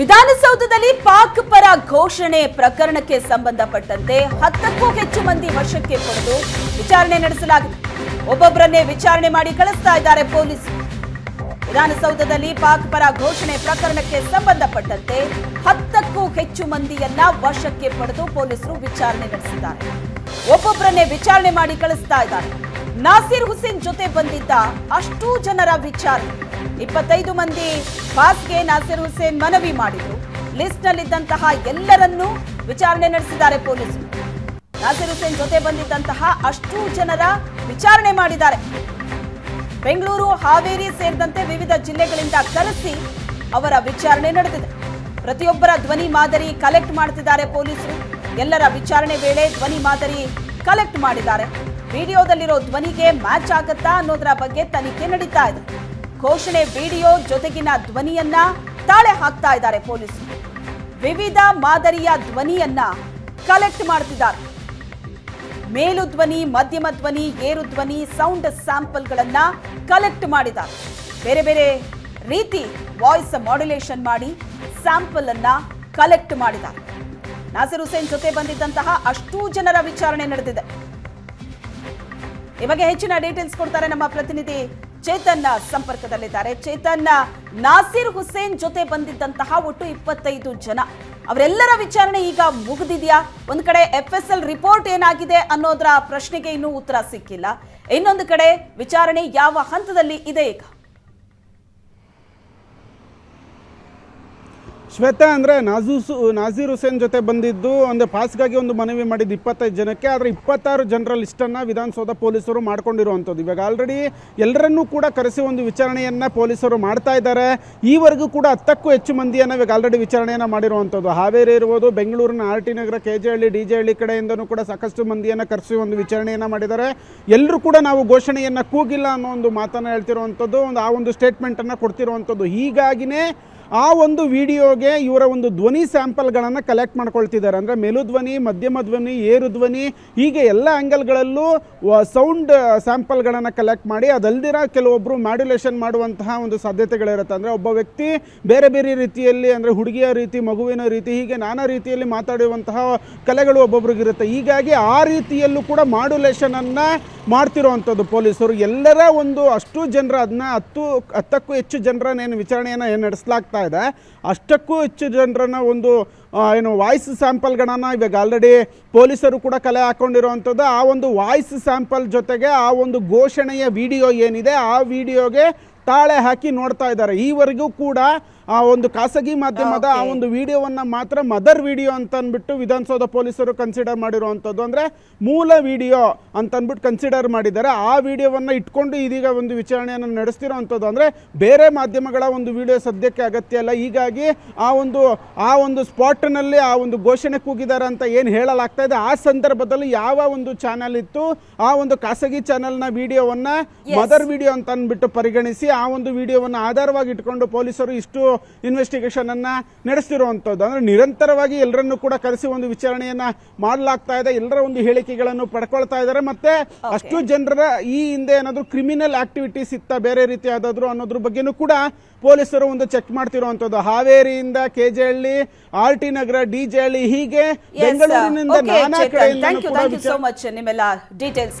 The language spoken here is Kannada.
ವಿಧಾನಸೌಧದಲ್ಲಿ ಪಾಕ್ ಪರ ಘೋಷಣೆ ಪ್ರಕರಣಕ್ಕೆ ಸಂಬಂಧಪಟ್ಟಂತೆ ಹತ್ತಕ್ಕೂ ಹೆಚ್ಚು ಮಂದಿ ವಶಕ್ಕೆ ಪಡೆದು ವಿಚಾರಣೆ ನಡೆಸಲಾಗಿದೆ. ಒಬ್ಬೊಬ್ಬರನ್ನೇ ವಿಚಾರಣೆ ಮಾಡಿ ಕಳಿಸ್ತಾ ಇದ್ದಾರೆ ಪೊಲೀಸರು ವಿಧಾನಸೌಧದಲ್ಲಿ ಪಾಕ್ ಪರ ಘೋಷಣೆ ಪ್ರಕರಣಕ್ಕೆ ಸಂಬಂಧಪಟ್ಟಂತೆ ಹತ್ತಕ್ಕೂ ಹೆಚ್ಚು ಮಂದಿಯನ್ನ ವಶಕ್ಕೆ ಪಡೆದು ಪೊಲೀಸರು ವಿಚಾರಣೆ ನಡೆಸಿದ್ದಾರೆ. ಒಬ್ಬೊಬ್ಬರನ್ನೇ ವಿಚಾರಣೆ ಮಾಡಿ ಕಳಿಸ್ತಾ ಇದ್ದಾರೆ. ನಾಸೀರ್ ಹುಸೇನ್ ಜೊತೆ ಬಂದಿದ್ದ ಅಷ್ಟೂ ಜನರ ವಿಚಾರ. ಇಪ್ಪತ್ತೈದು ಮಂದಿ ಪಾಸ್ಗೆ ನಾಸಿರ್ ಹುಸೇನ್ ಮನವಿ ಮಾಡಿದ್ರು. ಲಿಸ್ಟ್ನಲ್ಲಿದ್ದಂತಹ ಎಲ್ಲರನ್ನೂ ವಿಚಾರಣೆ ನಡೆಸಿದ್ದಾರೆ ಪೊಲೀಸರು. ನಾಸಿರ್ ಹುಸೇನ್ ಜೊತೆ ಬಂದಿದ್ದಂತಹ ಅಷ್ಟೂ ಜನರ ವಿಚಾರಣೆ ಮಾಡಿದ್ದಾರೆ. ಬೆಂಗಳೂರು, ಹಾವೇರಿ ಸೇರಿದಂತೆ ವಿವಿಧ ಜಿಲ್ಲೆಗಳಿಂದ ಕರೆಸಿ ಅವರ ವಿಚಾರಣೆ ನಡೆದಿದೆ. ಪ್ರತಿಯೊಬ್ಬರ ಧ್ವನಿ ಮಾದರಿ ಕಲೆಕ್ಟ್ ಮಾಡ್ತಿದ್ದಾರೆ ಪೊಲೀಸರು. ಎಲ್ಲರ ವಿಚಾರಣೆ ವೇಳೆ ಧ್ವನಿ ಮಾದರಿ ಕಲೆಕ್ಟ್ ಮಾಡಿದ್ದಾರೆ. ವಿಡಿಯೋದಲ್ಲಿರೋ ಧ್ವನಿಗೆ ಮ್ಯಾಚ್ ಆಗತ್ತಾ ಅನ್ನೋದರ ಬಗ್ಗೆ ತನಿಖೆ ನಡೀತಾ ಇದೆ. ಘೋಷಣೆ ವಿಡಿಯೋ ಜೊತೆಗಿನ ಧ್ವನಿಯನ್ನ ತಾಳೆ ಹಾಕ್ತಾ ಇದ್ದಾರೆ ಪೊಲೀಸರು ವಿವಿಧ ಮಾದರಿಯ ಧ್ವನಿಯನ್ನ ಕಲೆಕ್ಟ್ ಮಾಡ್ತಿದ್ದಾರೆ. ಮೇಲು ಧ್ವನಿ, ಮಧ್ಯಮ ಧ್ವನಿ, ಏರು ಧ್ವನಿ ಸೌಂಡ್ ಸ್ಯಾಂಪಲ್ಗಳನ್ನ ಕಲೆಕ್ಟ್ ಮಾಡಿದ್ದಾರೆ. ಬೇರೆ ಬೇರೆ ರೀತಿ ವಾಯ್ಸ್ ಮಾಡ್ಯುಲೇಷನ್ ಮಾಡಿ ಸ್ಯಾಂಪಲ್ ಅನ್ನ ಕಲೆಕ್ಟ್ ಮಾಡಿದ್ದಾರೆ. ನಾಸಿರ್ ಹುಸೇನ್ ಜೊತೆ ಬಂದಿದ್ದಂತಹ ಅಷ್ಟೂ ಜನರ ವಿಚಾರಣೆ ನಡೆದಿದೆ. ಈ ಬಗ್ಗೆ ಹೆಚ್ಚಿನ ಡೀಟೇಲ್ಸ್ ಕೊಡ್ತಾರೆ ನಮ್ಮ ಪ್ರತಿನಿಧಿ ಚೇತನ್ ಸಂಪರ್ಕದಲ್ಲಿದ್ದಾರೆ. ಚೇತನ್ ನಾಸಿರ್ ಹುಸೇನ್ ಜೊತೆ ಬಂದಿದ್ದಂತಹ ಒಟ್ಟು ಇಪ್ಪತ್ತೈದು ಜನ. ಅವರೆಲ್ಲರ ವಿಚಾರಣೆ ಈಗ ಮುಗಿದಿದೆಯಾ? ಒಂದು ಕಡೆ ಎಫ್ ಎಸ್ ಎಲ್ ರಿಪೋರ್ಟ್ ಏನಾಗಿದೆ ಅನ್ನೋದರ ಪ್ರಶ್ನೆಗೆ ಇನ್ನೂ ಉತ್ತರ ಸಿಕ್ಕಿಲ್ಲ. ಇನ್ನೊಂದು ಕಡೆ ವಿಚಾರಣೆ ಯಾವ ಹಂತದಲ್ಲಿ ಇದೆ ಈಗ? ಶ್ವೇತಾ ಅಂದರೆ ನಾಜೂಸು, ನಾಜೀರ್ ಹುಸೇನ್ ಜೊತೆ ಬಂದಿದ್ದು, ಒಂದು ಪಾಸ್ಗಾಗಿ ಒಂದು ಮನವಿ ಮಾಡಿದ್ದು ಇಪ್ಪತ್ತೈದು ಜನಕ್ಕೆ, ಆದರೆ ಇಪ್ಪತ್ತಾರು ಜನರ ಲಿಸ್ಟನ್ನು ವಿಧಾನಸೌಧ ಪೊಲೀಸರು ಮಾಡ್ಕೊಂಡಿರುವಂಥದ್ದು. ಇವಾಗ ಆಲ್ರೆಡಿ ಎಲ್ಲರನ್ನೂ ಕೂಡ ಕರೆಸಿ ಒಂದು ವಿಚಾರಣೆಯನ್ನು ಪೊಲೀಸರು ಮಾಡ್ತಾ ಇದ್ದಾರೆ. ಈವರೆಗೂ ಕೂಡ ಹತ್ತಕ್ಕೂ ಹೆಚ್ಚು ಮಂದಿಯನ್ನು ಇವಾಗ ಆಲ್ರೆಡಿ ವಿಚಾರಣೆಯನ್ನು ಮಾಡಿರುವಂಥದ್ದು. ಹಾವೇರಿ ಇರ್ಬೋದು, ಬೆಂಗಳೂರಿನ R T Nagar K J Halli D J Halli ಕಡೆಯಿಂದನೂ ಕೂಡ ಸಾಕಷ್ಟು ಮಂದಿಯನ್ನು ಕರೆಸಿ ಒಂದು ವಿಚಾರಣೆಯನ್ನು ಮಾಡಿದ್ದಾರೆ. ಎಲ್ಲರೂ ಕೂಡ ನಾವು ಘೋಷಣೆಯನ್ನು ಕೂಗಿಲ್ಲ ಅನ್ನೋ ಒಂದು ಮಾತನ್ನು ಹೇಳ್ತಿರುವಂಥದ್ದು, ಒಂದು ಆ ಒಂದು ಸ್ಟೇಟ್ಮೆಂಟನ್ನು ಕೊಡ್ತಿರುವಂಥದ್ದು. ಹೀಗಾಗಿನೇ ಆ ಒಂದು ವಿಡಿಯೋಗೆ ಇವರ ಒಂದು ಧ್ವನಿ ಸ್ಯಾಂಪಲ್ಗಳನ್ನು ಕಲೆಕ್ಟ್ ಮಾಡ್ಕೊಳ್ತಿದ್ದಾರೆ. ಅಂದರೆ ಮೇಲುಧ್ವನಿ ಮಧ್ಯಮ ಧ್ವನಿ, ಏರು ಧ್ವನಿ, ಹೀಗೆ ಎಲ್ಲ ಆ್ಯಂಗಲ್ಗಳಲ್ಲೂ ಸೌಂಡ್ ಸ್ಯಾಂಪಲ್ಗಳನ್ನು ಕಲೆಕ್ಟ್ ಮಾಡಿ ಅದಲ್ದಿರ ಕೆಲವೊಬ್ಬರು ಮಾಡ್ಯುಲೇಷನ್ ಮಾಡುವಂತಹ ಒಂದು ಸಾಧ್ಯತೆಗಳಿರುತ್ತೆ. ಅಂದರೆ ಒಬ್ಬ ವ್ಯಕ್ತಿ ಬೇರೆ ಬೇರೆ ರೀತಿಯಲ್ಲಿ, ಅಂದರೆ ಹುಡುಗಿಯ ರೀತಿ, ಮಗುವಿನ ರೀತಿ, ಹೀಗೆ ನಾನಾ ರೀತಿಯಲ್ಲಿ ಮಾತಾಡುವಂತಹ ಕಲೆಗಳು ಒಬ್ಬೊಬ್ರಿಗಿರುತ್ತೆ. ಹೀಗಾಗಿ ಆ ರೀತಿಯಲ್ಲೂ ಕೂಡ ಮಾಡ್ಯುಲೇಷನನ್ನು ಮಾಡ್ತಿರುವಂಥದ್ದು ಪೊಲೀಸರು, ಎಲ್ಲರ ಒಂದು ಅಷ್ಟು ಜನರ ಅದನ್ನ ಹತ್ತು, ಹತ್ತಕ್ಕೂ ಹೆಚ್ಚು ಜನರನ್ನೇನು ವಿಚಾರಣೆಯನ್ನು ಏನು ನಡೆಸಲಾಗ್ತಾ ಇದೆ. ಅಷ್ಟಕ್ಕೂ ಹೆಚ್ಚು ಜನರನ್ನ ಒಂದು ಏನು ವಾಯ್ಸ್ ಸ್ಯಾಂಪಲ್ಗಳನ್ನು ಇವಾಗ ಆಲ್ರೆಡಿ ಪೊಲೀಸರು ಕೂಡ ಕಲೆ ಹಾಕೊಂಡಿರುವಂಥದ್ದು ಆ ಒಂದು ವಾಯ್ಸ್ ಸ್ಯಾಂಪಲ್ ಜೊತೆಗೆ ಆ ಒಂದು ಘೋಷಣೆಯ ವಿಡಿಯೋ ಏನಿದೆ, ಆ ವಿಡಿಯೋಗೆ ತಾಳೆ ಹಾಕಿ ನೋಡ್ತಾ ಇದ್ದಾರೆ. ಈವರೆಗೂ ಕೂಡ ಆ ಒಂದು ಖಾಸಗಿ ಮಾಧ್ಯಮದ ಆ ಒಂದು ವಿಡಿಯೋವನ್ನು ಮಾತ್ರ ಮದರ್ ವಿಡಿಯೋ ಅಂತ ಅಂದ್ಬಿಟ್ಟು ವಿಧಾನಸೌಧ ಪೊಲೀಸರು ಕನ್ಸಿಡರ್ ಮಾಡಿರುವಂಥದ್ದು ಅಂದರೆ ಮೂಲ ವಿಡಿಯೋ ಅಂತ ಅಂದ್ಬಿಟ್ಟು ಕನ್ಸಿಡರ್ ಮಾಡಿದ್ದಾರೆ. ಆ ವಿಡಿಯೋವನ್ನು ಇಟ್ಕೊಂಡು ಇದೀಗ ಒಂದು ವಿಚಾರಣೆಯನ್ನು ನಡೆಸ್ತಿರೋವಂಥದ್ದು ಅಂದರೆ ಬೇರೆ ಮಾಧ್ಯಮಗಳ ಒಂದು ವಿಡಿಯೋ ಸದ್ಯಕ್ಕೆ ಅಗತ್ಯ ಇಲ್ಲ. ಹೀಗಾಗಿ ಆ ಒಂದು ಆ ಒಂದು ಸ್ಪಾಟ್ನಲ್ಲಿ ಆ ಒಂದು ಘೋಷಣೆ ಕೂಗಿದ್ದಾರೆ ಅಂತ ಏನು ಹೇಳಲಾಗ್ತಾ ಇದೆ. ಆ ಸಂದರ್ಭದಲ್ಲಿ ಯಾವ ಒಂದು ಚಾನೆಲ್ ಇತ್ತು? ಆ ಒಂದು ಖಾಸಗಿ ಚಾನೆಲ್ನ ವಿಡಿಯೋವನ್ನು. ಮದರ್ ವಿಡಿಯೋ ಅಂತ ಅಂದ್ಬಿಟ್ಟು ಪರಿಗಣಿಸಿ ಆ ಒಂದು ವಿಡಿಯೋವನ್ನು ಆಧಾರವಾಗಿ ಇಟ್ಕೊಂಡು ಪೊಲೀಸರು ಇಷ್ಟು ಇನ್ವೆಸ್ಟಿಗೇಷನ್ ಅನ್ನ ನಡೆಸ್ತಿರುವಂಥದ್ದು ಅಂದ್ರೆ ನಿರಂತರವಾಗಿ ಎಲ್ಲರನ್ನು ಕೂಡ ಕರೆಸಿ ಒಂದು ವಿಚಾರಣೆಯನ್ನ ಮಾಡಲಾಗ್ತಾ ಇದೆ. ಎಲ್ಲರ ಒಂದು ಹೇಳಿಕೆಗಳನ್ನು ಪಡ್ಕೊಳ್ತಾ ಇದ್ದಾರೆ. ಮತ್ತೆ ಅಷ್ಟು ಜನರ ಈ ಹಿಂದೆ ಏನಾದ್ರು ಕ್ರಿಮಿನಲ್ ಆಕ್ಟಿವಿಟೀಸ್ ಇತ್ತ ಬೇರೆ ರೀತಿ ಯಾವ್ದಾದ್ರು ಅನ್ನೋದ್ರ ಬಗ್ಗೆನೂ ಕೂಡ ಪೊಲೀಸರು ಒಂದು ಚೆಕ್ ಮಾಡ್ತಿರುವಂತದ್ದು. ಹಾವೇರಿಯಿಂದ KJ Halli R T Nagar D J Halli ಹೀಗೆ ಬೆಂಗಳೂರಿನಿಂದ ನಾನಾ ಕಡೆಯಿಂದ ನಿಮ್ಮೆಲ್ಲ ಡೀಟೇಲ್ಸ್